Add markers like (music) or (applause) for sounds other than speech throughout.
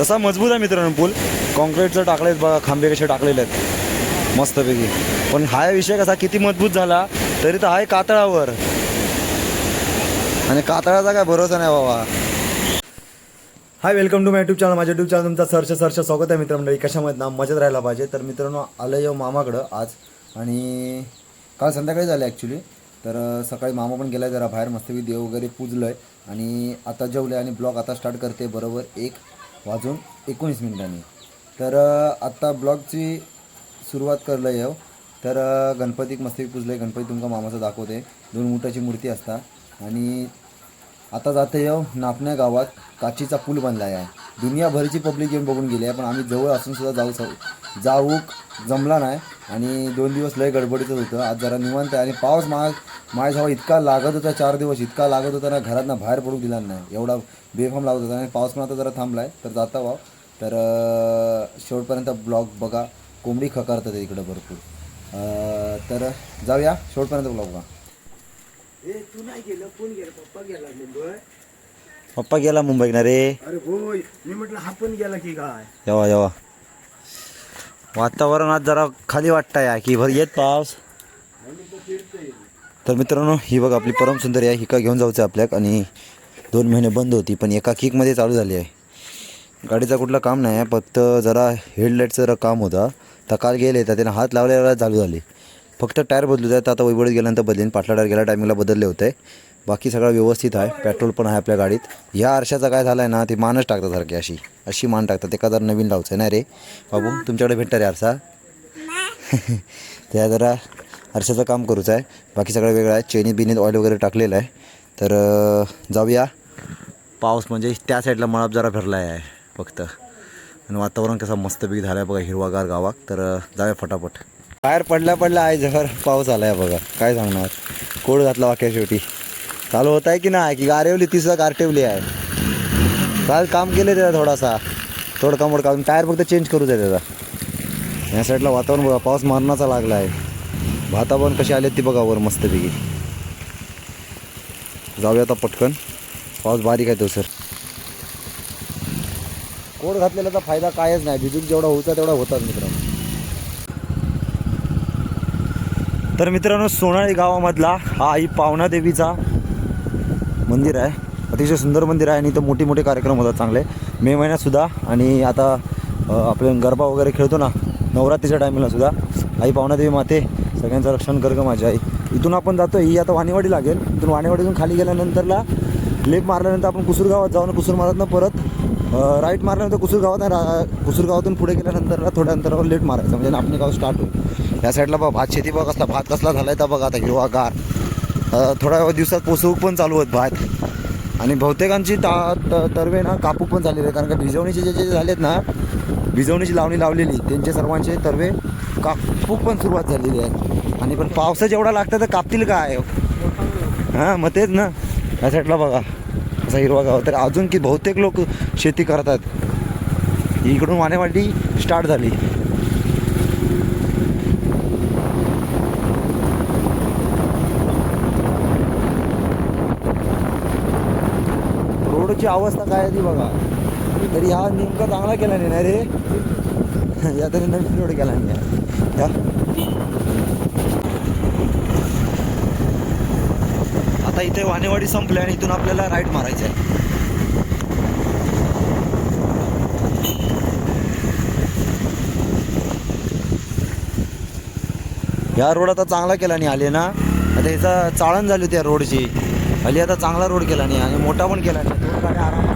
तसा मजबूत आहे मित्रांनो पूल. कॉन्क्रीटचं टाकलेत बघा खांबे कसे टाकलेले आहेत. मस्तपैकी. पण हा विषय कसा किती मजबूत झाला तरी तर आहे कातळावर. आणि कातळाचा काय भरोसा नाही बाबा. Hi welcome to my YouTube channel माझ्या युट्यूब चॅनल तुमचा सरच्या सरच्या स्वागत आहे मित्रमंडळी कशामध्ये ना मजेत राहायला पाहिजे. तर मित्रांनो आलं येऊ हो मामाकडं आज. आणि काल संध्याकाळी झालं ॲक्च्युली तर सकाळी मामा पण गेला जरा बाहेर. मस्तपैकी देव वगैरे पूजलं आहे आणि आता जेवले आणि ब्लॉग आता स्टार्ट करते. बरोबर एक वाजून एकोणीस मिनिटांनी. तर आत्ता ब्लॉगची सुरुवात करलं येव हो. तर गणपतीक मस्ती पूजलं आहे गणपती तुमका मामाचं दाखवते. दोन मुठाची मूर्ती असता. आणि आता जाते येव हो नापण्या गावात काचीचा पूल बनला आहे दुनियाभरची पब्लिक येऊन बघून गेली आहे पण आम्ही जवळ असून सुद्धा जाऊ स- जाऊक जमला नाही. आणि दोन दिवस लय गडबडीतच होतं. आज जरा निवांत आहे. आणि पाऊस मा माझ्या झावा इतका लागत होता चार दिवस इतका लागत होता ना घरात ना बाहेर पडू दिला नाही. एवढा बेफाम लागत होता. आणि पाऊस पण आता जरा थांबला आहे तर जाता वाव. तर शेवटपर्यंत ब्लॉग बघा. कोंबडी खकारतात इकडं भरपूर. तर जाऊया. शेवटपर्यंत ब्लॉग बघा. ए तू नाही गेलं. कोण गेलं? पप्पा गेला मुंबई. पप्पा गेला मुंबईत ना रे. अरे मी म्हटलं हा पण गेला की काय? येवा येवा. वातावरण आज जरा खाली वाटतंय आहे की भर येत पाऊस. तर मित्रांनो ही बघ आपली परम सुंदरी आहे हिका घेऊन जायचं आपल्याक आणि दोन महिने बंद होती पण एका किकमध्ये चालू झाली आहे. गाडीचं कुठलं काम नाही आहे फक्त जरा हेडलाईटचं जरा काम होता. तर काल गेले तर त्याने हात लावल्याला चालू झाली. फक्त टायर बदलू तर आता वैबडीत गेल्यानंतर बदलेन पाटला टायर गेल्या टायमिंगला बदलले होते. बाकी सगळं व्यवस्थित आहे. पेट्रोल पण आहे आपल्या गाडीत. ह्या आरशाचं काय झालं आहे ना ती मानच टाकतात सारखी अशी. अशी मान टाकतात. एका जर नवीन लावचं आहे ना रे. बाबू तुमच्याकडे भेटणार रे आरसा? (laughs) त्या जरा आरशाचं काम करूचं आहे. बाकी सगळं वेगळं आहे. चेनी बिनीत ऑइल वगैरे टाकलेलं आहे. तर जाऊया. पाऊस म्हणजे त्या साईडला मळाप जरा फिरला आहे फक्त. आणि वातावरण कसं मस्तपैकी झालं आहे बघा हिरवागार गावात. तर जाऊया फटाफट. बाहेर पडल्या पडल्या आहे जर पाऊस आला आहे बघा. काय सांगणार? कोड घातला वाक्या शेवटी चालू होत आहे की नाही? की गारेवली तिसरा कार ठेवली आहे. काल काम केलं त्याचा थोडासा. थोडका मोडका टायर फक्त चेंज करू द्या त्याचा. या साईडला वातावरण बघा पाऊस मारण्याचा लागला आहे भाता पण कशी आले ती बघा वर मस्तपैकी. जाऊया आता पटकन. पाऊस बारीक आहे तो सर कोड घातलेल्याचा फायदा कायच नाही. बिजूक जेवढा होता तेवढा होताच मित्रांनो. तर मित्रांनो सोनाळी गावामधला हा आई पावना देवीचा मंदिर आहे. अतिशय सुंदर मंदिर आहे आणि इथं मोठे मोठे कार्यक्रम होतात चांगले. मे महिन्यातसुद्धा आणि आता आपले गरबा वगैरे खेळतो ना नवरात्रीच्या टायमिंगला सुद्धा. आई पावनादेवी माते सगळ्यांचं रक्षण कर ग माझी आई. इथून आपण जातो ही आता वाणीवाडी लागेल. इथून वाणीवाडीतून खाली गेल्यानंतरला लेप मारल्यानंतर आपण कुसूर गावात जाऊन कुसूर मारातनं परत. राईट मारल्यानंतर कुसूर गावात नाही रा कुसूर गावातून पुढे गेल्यानंतरला थोड्या अंतरावर लेट मारायचं. म्हणजे आपले गाव स्टार्ट होईल. या साईडला बघा भात शेती बघा कसला भात कसला झाला आहे बघा आता हिरवागार. थोड्या दिवसात पोसवूक पण चालू होत भात आणि बहुतेकांची ता त- तरवे ना कापू पण झालेले आहे कारण का भिजवणीचे जे जे झालेत ना भिजवणीची लावणी लावलेली त्यांचे सर्वांचे तरवे कापू पण सुरुवात झालेली आहे आणि पण पावसा जेवढा लागतं तर कापतील काय? हां मग तेच ना. या साईडला बघा. असा हिरवा गाव. तर अजून की बहुतेक लोक शेती करतात. इकडून वानेवाडी स्टार्ट झाली. रोडची अवस्था काय आहे ती बघा. तरी हा नेमका चांगला केला नाही ना रे. या तरी नवीन रोड केला नाही आता इथे वानेवाडी संपली आणि इथून आपल्याला राईट मारायचं आहे. या रोड आता चांगला केला नाही आले ना आता ह्याचा चाळण झाली होती या रोडची हल्ली आता चांगला रोड केला नाही आणि मोठा पण केला नाही दोन गाड्या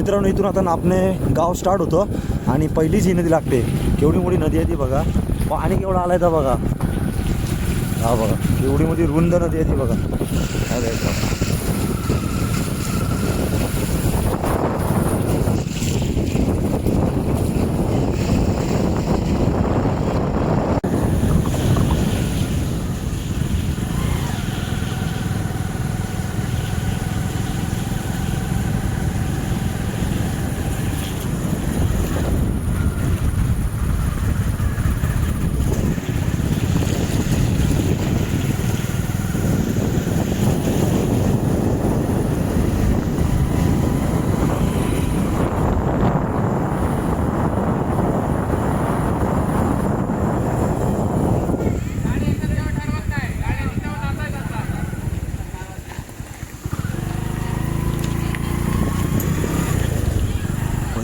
मित्रांनो इथून आता नापणे गाव स्टार्ट होतं आणि पहिलीच ही नदी लागते. केवढी मोठी नदी आहे ती बघा. पाणी केवढं आलं आहे तर बघा. हा बघा एवढी मोठी रुंद नदी आहे ती बघा.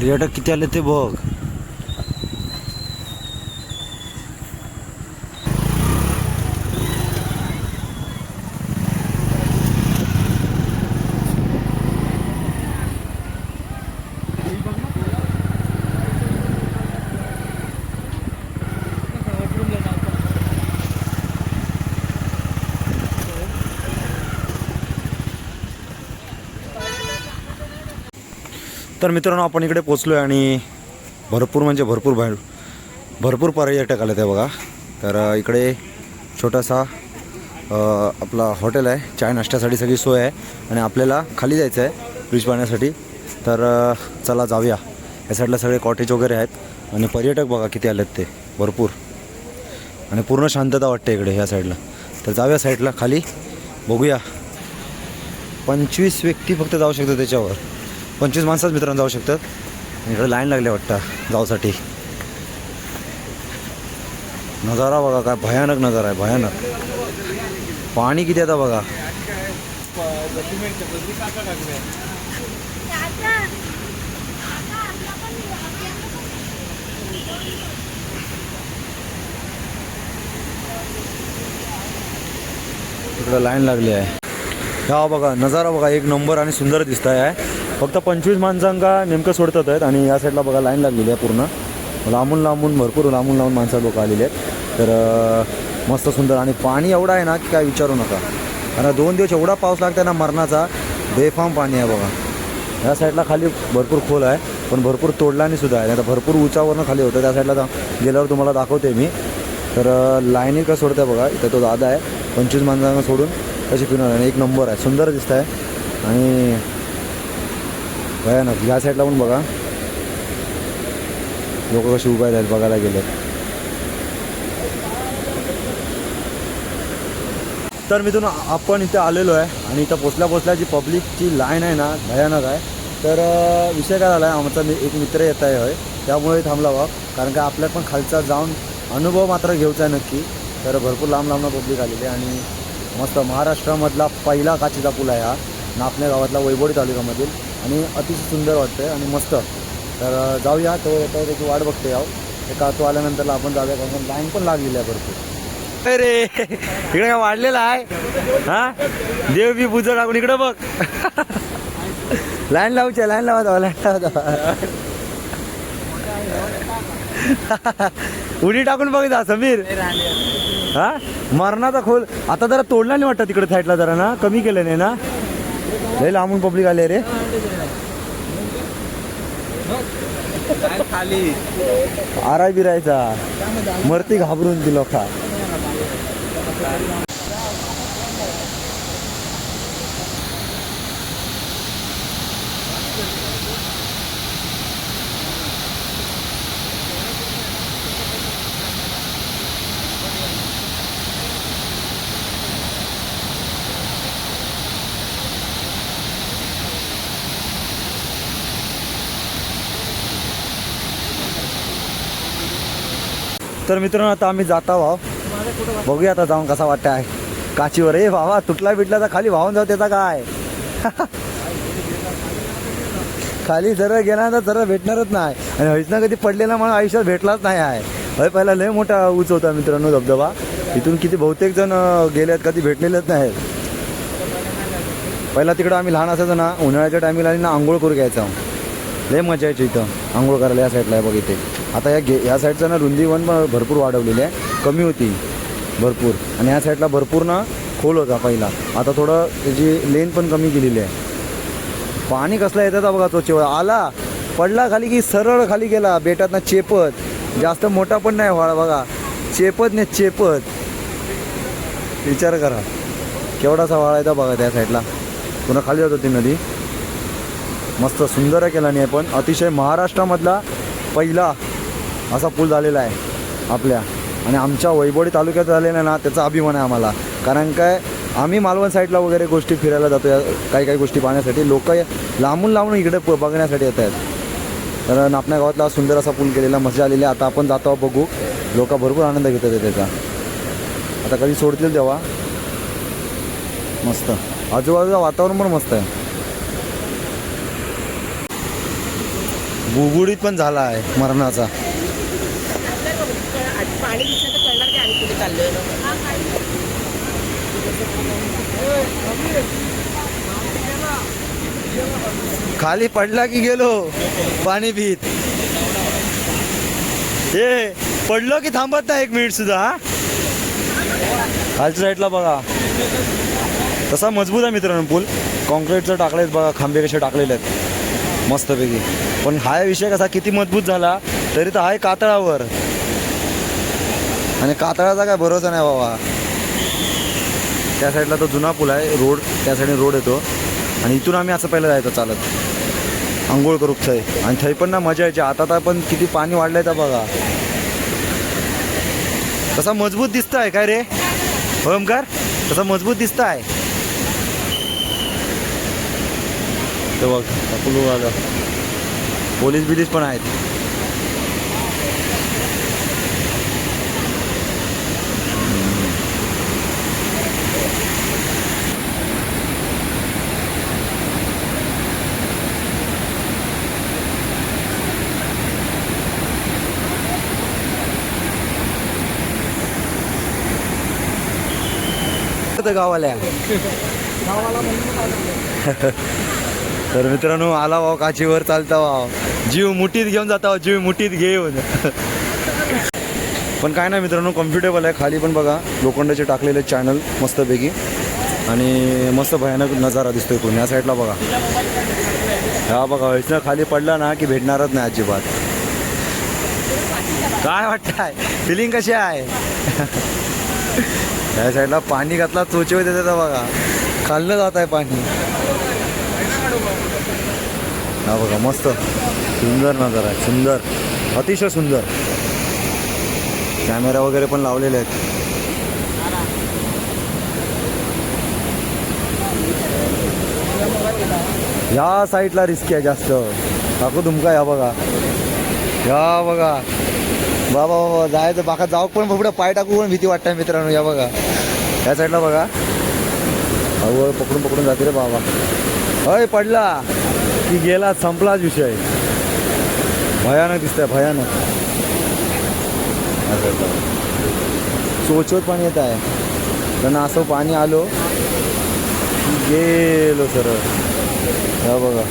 हा बघा. पर्यटक तर मित्रांनो आपण इकडे पोचलो आहे आणि भरपूर म्हणजे भरपूर बाहेर भरपूर पर्यटक आले ते बघा. तर इकडे छोटासा आपला हॉटेल आहे. चाय नाश्त्यासाठी सगळी सोय आहे आणि आपल्याला खाली जायचं आहे ब्रिज पाहण्यासाठी. तर चला जाऊया. या साईडला सगळे कॉटेज वगैरे आहेत आणि पर्यटक बघा किती आलेत ते. भरपूर. आणि पूर्ण शांतता वाटते इकडे ह्या साईडला तर जाऊया साईडला खाली. बघूया. पंचवीस व्यक्ती फक्त जाऊ शकतात त्याच्यावर. पंचवीस माणसाच मित्रांनो जाऊ शकतात. इकडे लाईन लागले वाटतं जाऊसाठी. नजारा बघा काय भयानक नजारा आहे भयानक. पाणी किती आता बघा. इकडं लाईन लागली आहे. हा बघा नजारा बघा एक नंबर आणि सुंदर दिसत आहे. फक्त पंचवीस माणसांका नेमकं सोडतात आहेत आणि या साईडला बघा लाईन लागलेली आहे पूर्ण. लांबून लांबून भरपूर लांबून लांबून माणसं लोक आलेली आहेत. तर मस्त सुंदर आणि पाणी एवढं आहे ना की काय विचारू नका. कारण दोन दिवस एवढा पाऊस लागतो ना मरणाचा बेफाम पाणी आहे बघा. या साईडला खाली भरपूर खोल आहे पण भरपूर तोडलाने सुद्धा आहे. आता भरपूर उंचावरनं खाली होतं त्या साईडला गेल्यावर तुम्हाला दाखवते मी. तर लाईनी का सोडतं बघा इथं तो दादा आहे. पंचवीस माणसांना सोडून कशी फिरणार आणि एक नंबर आहे. सुंदर दिसत आहे आणि भयानक. या साईडला पण बघा. लोक कशी उभे आहेत बघायला गेले. तर मी आपण इथे आलेलो आहे आणि इथं पोचल्या पोचल्या जी पब्लिकची लाईन आहे ना भयानक आहे. तर विषय काय झाला आहे आमचा मी एक मित्र येत आहे होय. त्यामुळे थांबला बा कारण का आपल्या पण खालचा जाऊन अनुभव मात्र घ्यायचा आहे नक्की. तर भरपूर लांब लांबनं पब्लिक आलेली आहे आणि मस्त महाराष्ट्रामधला पहिला काचीचा पूल आहे हा. नापण्या गावातला वैभोडी तालुक्यामधील. आणि अतिशय सुंदर वाटतं आहे आणि मस्त. तर जाऊया. तो येतो त्याची वाट बघते याव. एका तो आल्यानंतरला आपण जाऊया. कारण लाईन पण लागलेली आहे भरपूर. अरे! इकडे काय वाढलेला आहे? हा? देव बी पूजा टाकून इकडं बघ. लाईन लावच्या लाईन लावा जावा लाईन लावा जावा. उडी टाकून बघ जा समीर. हा? मरणाचा खोल. आता जरा तोडला नाही वाटतं तिकडे साईडला जरा ना? कमी केलं नाही ना? लय लांबून पब्लिक आले रे. खाली? आराय बिरायचा मरती घाबरून ती लोका. तर मित्रांनो आता आम्ही जाता भाव बघूया आता जाऊन कसा वाटतं आहे. काचीवर ए भावा तुटला बिटला तर खाली वाहून जाऊ त्याचा काय? (laughs) खाली जरा गेला तर जरा भेटणारच नाही. आणि हळीसना कधी पडलेला म्हणून आयुष्यात भेटलाच नाही आहे. हय पहिला लय मोठा उंच होता मित्रांनो धबधबा. इथून किती बहुतेक जण गेले आहेत कधी भेटलेलेच नाही पहिला तिकडं आम्ही लहान असायचो ना उन्हाळ्याच्या टायमिंगला ना आंघोळ करू घ्यायचं. लय मजा यायची इथं. आंघोळ करायला या साईडला आहे बघ इथे. आता या गे या साईडचं ना रुंदी पण भरपूर वाढवलेली आहे. कमी होती. भरपूर. आणि या साईडला भरपूर ना खोल होता पहिला. आता थोडं त्याची लेन पण कमी केलेली आहे. पाणी कसलं येतं बघा तो चेवळ आला. पडला खाली की सरळ खाली गेला. बेटातनं चेपत. जास्त मोठा पण नाही व्हाळा बघा. चेपत नाही चेपत. विचार करा. केवढासा व्हाळा येतो बघा त्या साईडला पुन्हा खाली जात होती नदी. मस्त सुंदर आहे केला नाही पण. अतिशय महाराष्ट्रामधला पहिला असा पूल झालेला आहे आपल्या. आणि आमच्या वैभवडी तालुक्यात झालेला आहे ना त्याचा अभिमान आहे आम्हाला. कारण काय आम्ही मालवण साईडला वगैरे गोष्टी फिरायला जातो या काही काही गोष्टी पाहण्यासाठी. लोक लांबून लांबून इकडे प- बघण्यासाठी येत आहेत. तर नापण्या गावातला सुंदर असा पूल केलेला मजा आलेली आहे. आता आपण जातो बघू. लोक भरपूर आनंद घेतात आहे त्याचा. आता कधी सोडतील तेव्हा? मस्त. आजूबाजूचं वातावरण पण मस्त आहे. गुगुडीत पण झाला आहे मरणाचा. खाली पडला की गेलो पाणी पित. हे पडलो की थांबत नाही एक मिनिट सुद्धा खालच्या साईडला बघा. तसा मजबूत आहे मित्रांनो पूल. कॉन्क्रीटचं टाकलेत बघा खांबे कसे टाकलेले आहेत. मस्तपैकी. पण हा विषय कसा किती मजबूत झाला तरी तर आहे कातळावर. आणि कातळाचा काय भरोसा नाही बाबा. त्या साईडला तो जुना पूल आहे रोड त्या साईडने रोड येतो. आणि इथून आम्ही असं पहिलं जायचं चालत. आंघोळ करू थंय. आणि थंय पण ना मजा यायची. आता तर पण किती पाणी वाढलंय तर बघा. तसा मजबूत दिसत आहे काय रे? हो, ओमकार? तसा मजबूत दिसत आहे ते बघ अपुलू आलं पोलीस बिलीस पण आहेत. तर गावाल्या (laughs) तर मित्रांनो आला भाऊ काचीवर चालता भाव जीव मुठीत घेऊन जाता भाव, जीव मुठीत घेऊन. पण काय नाही मित्रांनो कम्फर्टेबल आहे. खाली पण बघा लोखंडाचे टाकलेले चॅनल मस्तपैकी. आणि मस्त भयानक नजारा दिसतोय कोण या साईडला बघा. हा बघा वैष्णव खाली पडला ना की भेटणारच नाही अजिबात. काय वाटतंय? फिलिंग कशी आहे? या साईडला पाणी घातला चोचवे देतात बघा. खाल्लं जात आहे पाणी. हा बघा मस्त. सुंदर नजारा आहे सुंदर. अतिशय सुंदर. कॅमेरा वगैरे पण लावलेले आहेत. या साईडला रिस्की आहे जास्त. टाकू तुमका या बघा. या बघा. बाबा बाबा जायचं बाका जाऊ पण पुढे पाय टाकू पण भीती वाटते मित्रांनो या बघा. या साईडला बघा. हळूहळू पकडून पकडून जाते रे बाबा. हय पडला. की गेला संपलाच विषय. भयानक दिसत आहे भयानक. चोचोत पाणी येत आहे. पण असं पाणी आलो की गेलो सरळ. हा बघा.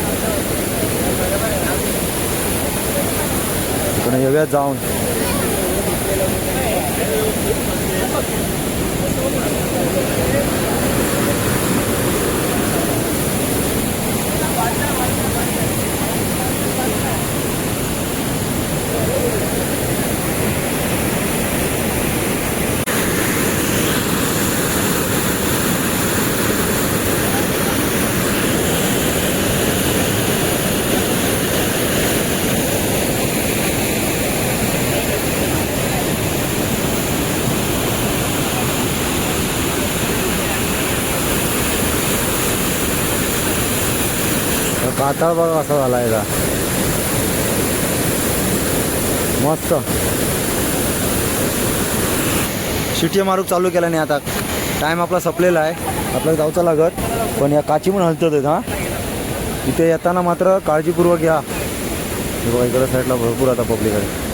पण येऊया जाऊन. तर बघा असा झाला याचा मस्त. शिटी मारूक चालू केला नाही आता. टाईम आपला संपलेला आहे. आपल्याला जाऊचा लागत. पण या काची पण हलतात आहेत हा. इथे येताना मात्र काळजीपूर्वक या. बघा साईडला भरपूर आता पब्लिक आहे.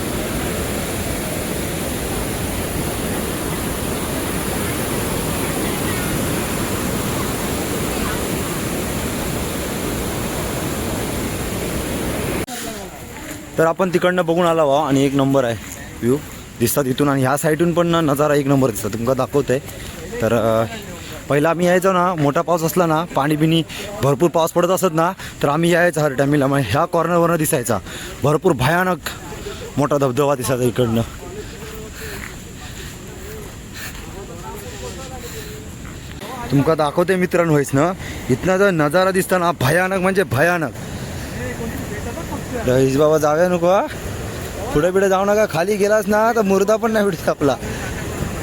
तर आपण तिकडनं बघून आला वा आणि एक नंबर आहे व्ह्यू दिसतात इथून आणि ह्या साईडून पण नजारा एक नंबर दिसतात. तुमका दाखवतंय. तर पहिला आम्ही यायचो ना मोठा पाऊस असला ना पाणी बिणी भरपूर पाऊस पडत असत ना तर आम्ही यायचं हर टायमीला मग ह्या कॉर्नरवरनं दिसायचा. भरपूर भयानक मोठा धबधबा दिसायचा इकडनं. तुमका दाखवते मित्रांनो व्हायच ना. इथनं जर नजारा दिसताना भयानक म्हणजे भयानक. रईस बाबा जाऊया नको हा. पुढे पुढे जाऊ नका खाली गेलास ना तर मुर्दा पण नाही भेटत आपला.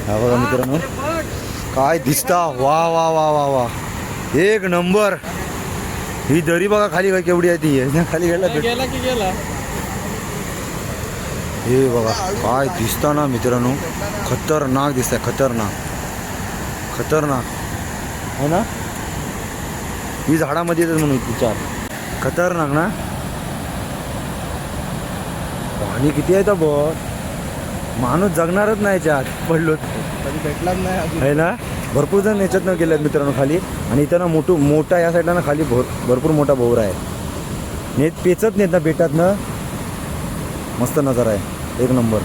हा बघा मित्रांनो. काय दिसता वा वा वा वा वा. एक नंबर. ही दरी बघा खाली काय केवढी आहे ती. आहे खाली गेला. हे बघा काय दिसता ना मित्रांनो. खतरनाक दिसतंय खतरनाक. खतरनाक. है ना? ही झाडामध्ये येतात म्हणून विचार. खतरनाक ना? पाणी किती आहे तर बघ? माणूस जगणारच नाही याच्यात. पडलो कधी भेटलाच नाही आहे ना? भरपूर जण याच्यातनं गेलेत मित्रांनो खाली. आणि इथं ना मोठू मोठा या साईडला ना खाली भोर भरपूर मोठा भोवरा आहे. नेत पेचत नेत ना बेटातनं मस्त नजारा आहे. एक नंबर.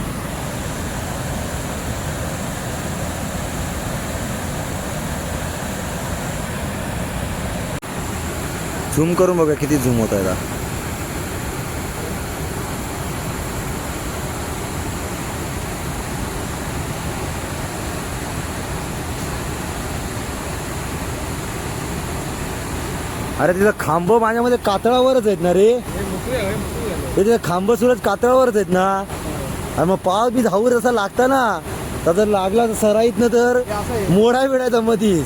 झूम करून बघा किती झूम होत आहे अरे तिथं खांब माझ्यामध्ये कातळावरच आहेत ना रे. तिथे खांब सुरत कातळावरच आहेत ना. आणि मग पाव बी धावूर असा लागता ना तर जर लागला तर सराईतनं तर आहे मोडा बिडायचा मधीच.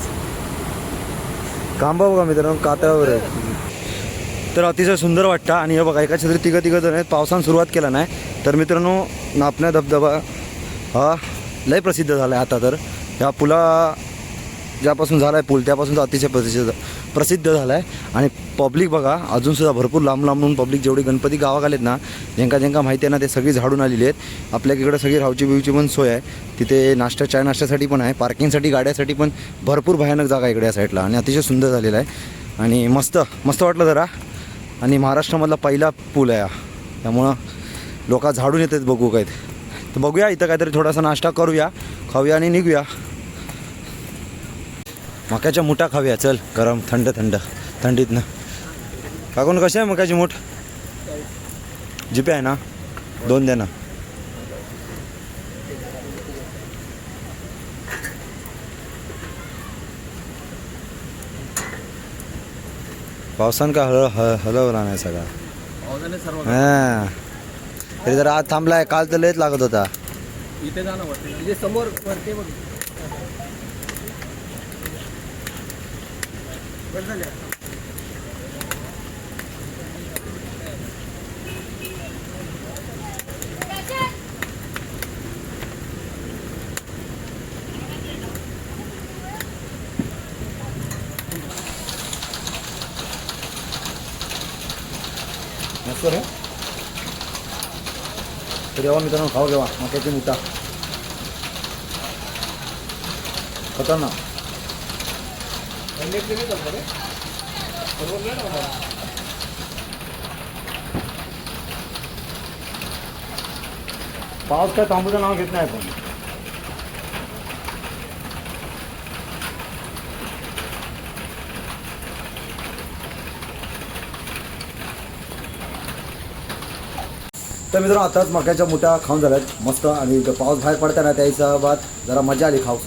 खांबा बघा मित्रांनो कातळावर आहे तर अतिशय सुंदर वाटतं. आणि हे बघा एका छत्री तिघं तिघं जण आहेत. पावसानं सुरुवात केला नाही. तर मित्रांनो नापण्या धबधबा हा लय प्रसिद्ध झाला आहे आता तर. ह्या पुला ज्यापासून झाला आहे पूल त्यापासून तर अतिशय प्रसिद्ध प्रसिद्ध झाला आहे आणि पब्लिक बघा अजूनसुद्धा भरपूर लांब लांबून पब्लिक जेवढी गणपती गावात आलेत ना ज्यांका ज्यांका माहिती आहे ना ते सगळी झाडून आलेली आहेत. आपल्या इकडं सगळी रावची बिवची पण सोय आहे. तिथे नाश्ता चाय नाश्त्यासाठी पण आहे. पार्किंगसाठी गाड्यासाठी पण भरपूर भयानक जागा आहे इकडे या साईडला आणि अतिशय सुंदर झालेला आहे. आणि मस्त मस्त वाटलं जरा. आणि महाराष्ट्रामधला पहिला पूल आहे हा. त्यामुळं लोक झाडून येतात बघू काय तर बघूया इथं काहीतरी थोडासा नाश्ता करूया खाऊया आणि निघूया. मक्याच्या मुठा खाऊया. चल गरम थंड थंड. थंडीतनं काकून कशी आहे मक्याची मूठ? जिपे आहे ना? दोन द्या ना. पावसान का हळ ह हलवला नाही सगळा. हां. तरी जरा आज थांबलाय काल तर लयच लागत होता. इथे म्हणजे समोर वरती बघ बरं झालं. मस्त रे तर जेव्हा मित्रांनो खाऊ घेवा मक्याची मुठा खतरनाक थंडीतले नाही जात रे. बरोबर नाही ना बाबा? पाऊस काय थांबूचं नाव घेत नाही पण तर मित्रांनो आताच मक्याच्या मुठा खाऊन झाल्यात. मस्त आणि पाऊस बाहेर पडताना त्या हिशोबात जरा मजा आली खाऊ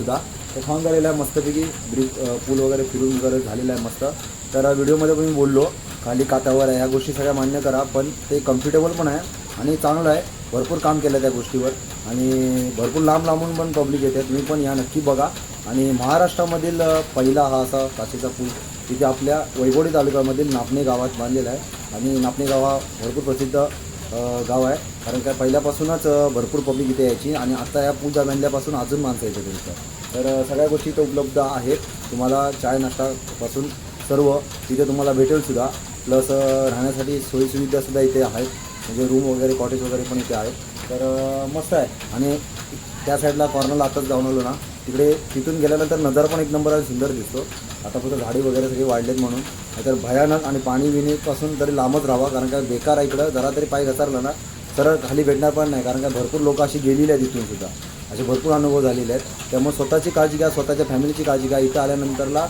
तर ते खाऊन झालेलं आहे मस्तपैकी ब्रिज पूल वगैरे फिरून वगैरे झालेला आहे मस्त. तर व्हिडिओमध्ये पण मी बोललो खाली कातावर आहे. ह्या गोष्टी सगळ्या मान्य करा पण ते कम्फर्टेबल पण आहे आणि चांगलं आहे. भरपूर काम केलं त्या गोष्टीवर. आणि भरपूर लांब लांबून पण पब्लिक येते तुम्ही पण या नक्की बघा. आणि महाराष्ट्रामधील पहिला हा असा काचेचा पूल तिथे आपल्या वैभोडी तालुक्यामधील नापणे गावात बांधलेला आहे. आणि नापणे गाव हा भरपूर प्रसिद्ध गाव आहे. कारण काय पहिल्यापासूनच भरपूर पब्लिक इथे यायची. आणि आता या पूजा बांधल्यापासून अजून माणसं येते त्यांचं तर सगळ्या गोष्टी इथं उपलब्ध आहेत. तुम्हाला चाय नाश्तापासून सर्व तिथे तुम्हाला भेटेल सुद्धा. प्लस राहण्यासाठी सोयीसुविधासुद्धा इथे आहेत. म्हणजे रूम वगैरे कॉटेज वगैरे पण इथे आहेत. तर मस्त आहे. आणि त्या साईडला कॉर्नरला आताच जाऊन आलो ना तिकडे तिथून गेल्यानंतर नजर पण एक नंबर सुंदर दिसतो. आता फक्त झाडी वगैरे सगळे वाढलेत म्हणून. नाहीतर भयानक आणि पाणी विणीपासून तरी लांबच राहावा कारण का बेकार आहे इकडं. जरा तरी पाय घसरला ना सरळ खाली भेटणार पण नाही कारण का भरपूर लोक अशी गेलेली आहे तिथूनसुद्धा असे भरपूर अनुभव झालेले आहेत. त्यामुळे स्वतःची काळजी घ्या स्वतःच्या फॅमिलीची काळजी घ्या. इथं आल्यानंतरला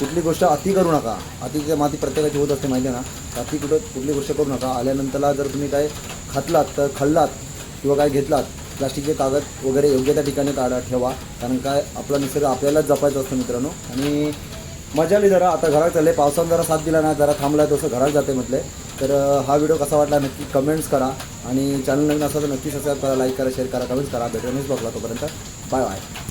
कुठली गोष्ट अति करू नका. अतिच्या माती प्रत्येकाची होत असते माहिती आहे ना? अति कुठं कुठली गोष्ट करू नका. आल्यानंतरला जर तुम्ही काय खातलात तर खाल्लात किंवा काय घेतलात प्लास्टिकचे कागद वगैरे योग्य त्या ठिकाणी काढा ठेवा. कारण काय आपला निसर्ग आपल्यालाच जपायचा असतो मित्रांनो. आणि मजा आली जरा. आता घरात चालले. पावसानं जरा साथ दिला ना. जरा थांबला तसं घरात जाते म्हटले. तर हा व्हिडिओ कसा वाटला नक्की कमेंट्स करा. आणि चॅनल नवीन असा तर नक्की सबस्क्राईब करा. लाईक करा शेअर करा कमेंट्स करा. भेटून बघला तोपर्यंत. Bye bye